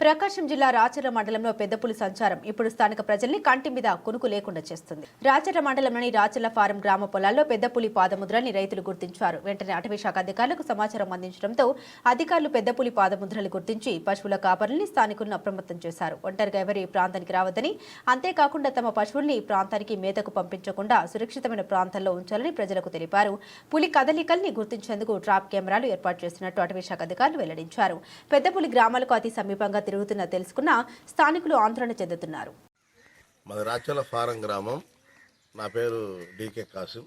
ప్రకాశం జిల్లా రాచర్ల మండలంలో పెద్దపులి సంచారం. ఇప్పుడు స్థానిక ప్రజల్ని కంటి మీద కునుకు లేకుండా చేస్తుంది. రాచర్ల మండలంలోని రాచర్ల ఫారం గ్రామ పొలాల్లో పెద్దపులి పాదముద్రల్ని రైతులు గుర్తించారు. వెంటనే అటవీ శాఖ అధికారులకు సమాచారం అందించడంతో అధికారులు పెద్దపులి పాదముద్రలు గుర్తించి పశువుల కాపరుల్ని స్థానికులను అప్రమత్తం చేశారు. ఒంటరిగా ఎవరు ఈ ప్రాంతానికి రావద్దని అంతేకాకుండా తమ పశువుల్ని ఈ ప్రాంతానికి మేతకు పంపించకుండా సురక్షితమైన ప్రాంతాల్లో ఉంచాలని ప్రజలకు తెలిపారు. పులి కదలికల్ని గుర్తించేందుకు ట్రాప్ కెమెరాలు ఏర్పాటు చేసినట్టు అటవీ శాఖ అధికారులు వెల్లడించారు. పెద్దపులి గ్రామాలకు అతి సమీపంగా తిరుగుతున్న తెలుసుకున్న స్థానికులు ఆందోళన చెందుతున్నారు. మాది రాచల ఫారం గ్రామం. నా పేరు డీకే కాసిం.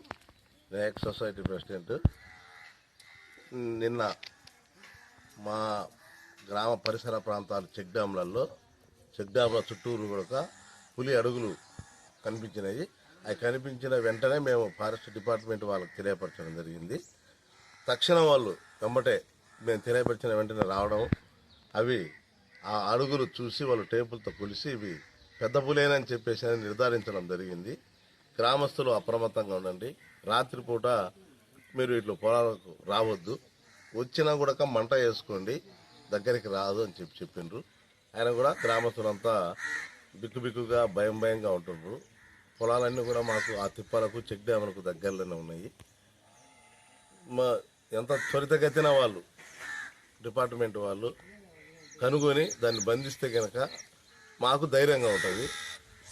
నేను సొసైటీ ప్రెసిడెంట్. నిన్న మా గ్రామ పరిసర ప్రాంతాలు చెక్ డ్యాంలలో చెక్ డ్యాంల చుట్టూరు కూడా పులి అడుగులు కనిపించినాయి. అవి కనిపించిన వెంటనే మేము ఫారెస్ట్ డిపార్ట్మెంట్ వాళ్ళకి తెలియపరచడం జరిగింది. తక్షణం వాళ్ళు వెంబటే మేము తెలియపరిచిన వెంటనే రావడం అవి ఆ అడుగులు చూసి వాళ్ళు టేపులతో కొలిసి ఇవి పెద్ద పులేనని చెప్పేసి అని నిర్ధారించడం జరిగింది. గ్రామస్తులు అప్రమత్తంగా ఉండండి. రాత్రిపూట మీరు ఇట్లా పొలాలకు రావద్దు. వచ్చినా కూడా మంట వేసుకోండి. దగ్గరికి రాదు అని చెప్పి చెప్పిండ్రు. ఆయన కూడా గ్రామస్తులంతా బిక్కుబిక్కుగా భయం భయంగా ఉంటుండ్రు. పొలాలన్నీ కూడా మాకు ఆ తిప్పలకు చెక్ డ్యాములకు దగ్గరలోనే ఉన్నాయి. మా ఎంత త్వరితగతిన వాళ్ళు డిపార్ట్మెంట్ వాళ్ళు కనుగొని దాన్ని బంధిస్తే కనుక మాకు ధైర్యంగా ఉంటుంది.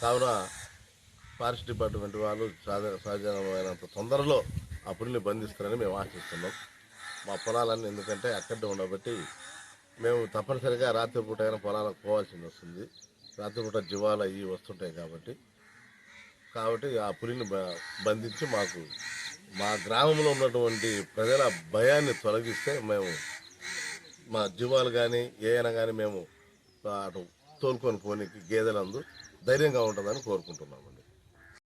కావున ఫారెస్ట్ డిపార్ట్మెంట్ వాళ్ళు సహజ- సహజమైనంత తొందరలో ఆ పులిని బంధిస్తారని మేము ఆశిస్తున్నాం. మా పొలాలన్నీ ఎందుకంటే అక్కడే ఉండబట్టి మేము తప్పనిసరిగా రాత్రిపూట అయినా పొలాలకు పోవాల్సింది వస్తుంది. రాత్రిపూట జీవాలు అవి వస్తుంటాయి కాబట్టి. కాబట్టి ఆ పులిని బ- బంధించి మాకు మా గ్రామంలో ఉన్నటువంటి ప్రజల భయాన్ని తొలగిస్తే మేము మా జీవాలు కానీ ఏమైనా కానీ మేము అటు తోలుకొని పోనీకి గేదెలందు ధైర్యంగా ఉంటుందని కోరుకుంటున్నామండి.